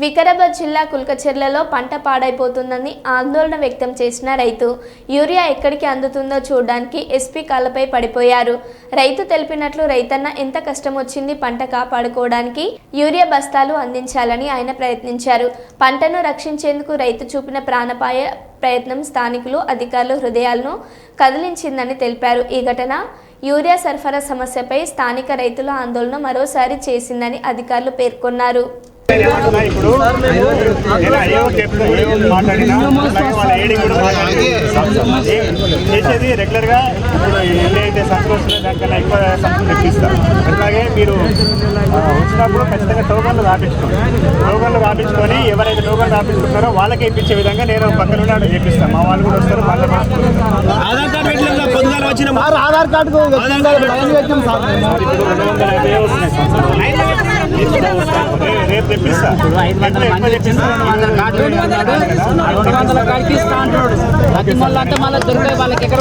వికారాబాద్ జిల్లా కుల్కచెర్లలో పంట పాడైపోతుందని ఆందోళన వ్యక్తం చేసిన రైతు యూరియా ఎక్కడికి అందుతుందో చూడడానికి ఎస్పీ కాళ్ళపై పడిపోయారు. రైతు తెలిపినట్లు రైతన్న ఎంత కష్టం వచ్చింది పంట కాపాడుకోవడానికి యూరియా బస్తాలు అందించాలని ఆయన ప్రయత్నించారు. పంటను రక్షించేందుకు రైతు చూపిన ప్రాణపాయ ప్రయత్నం స్థానికులు అధికారులు హృదయాలను కదిలించిందని తెలిపారు. ఈ ఘటన యూరియా సరఫరా సమస్యపై స్థానిక రైతుల ఆందోళన మరోసారి చేసిందని అధికారులు పేర్కొన్నారు. ఇప్పుడు చేసేది రెగ్యులర్గా ఇప్పుడు సంస్థలు వస్తున్నాయో దానికన్నా ఎక్కువ సంస్థలు తెప్పిస్తారు అట్లాగే మీరు వచ్చినప్పుడు ఖచ్చితంగా టోకన్లు రాపించుకోండి టోకన్లు రాపించుకొని ఎవరైతే టోకన్లు రాపించుకుంటారో వాళ్ళకే ఇప్పించే విధంగా నేను పక్కన ఉండి అక్కడ చేపిస్తాను మా వాళ్ళు కూడా వస్తారు వాళ్ళ ఆధార్ కార్డు ఆధార్ కార్డుకు రెండు వందల కాడికి ఇస్తా అంటున్నాడు అది మళ్ళీ అంటే మళ్ళీ దొరికే వాళ్ళకి ఎక్కడ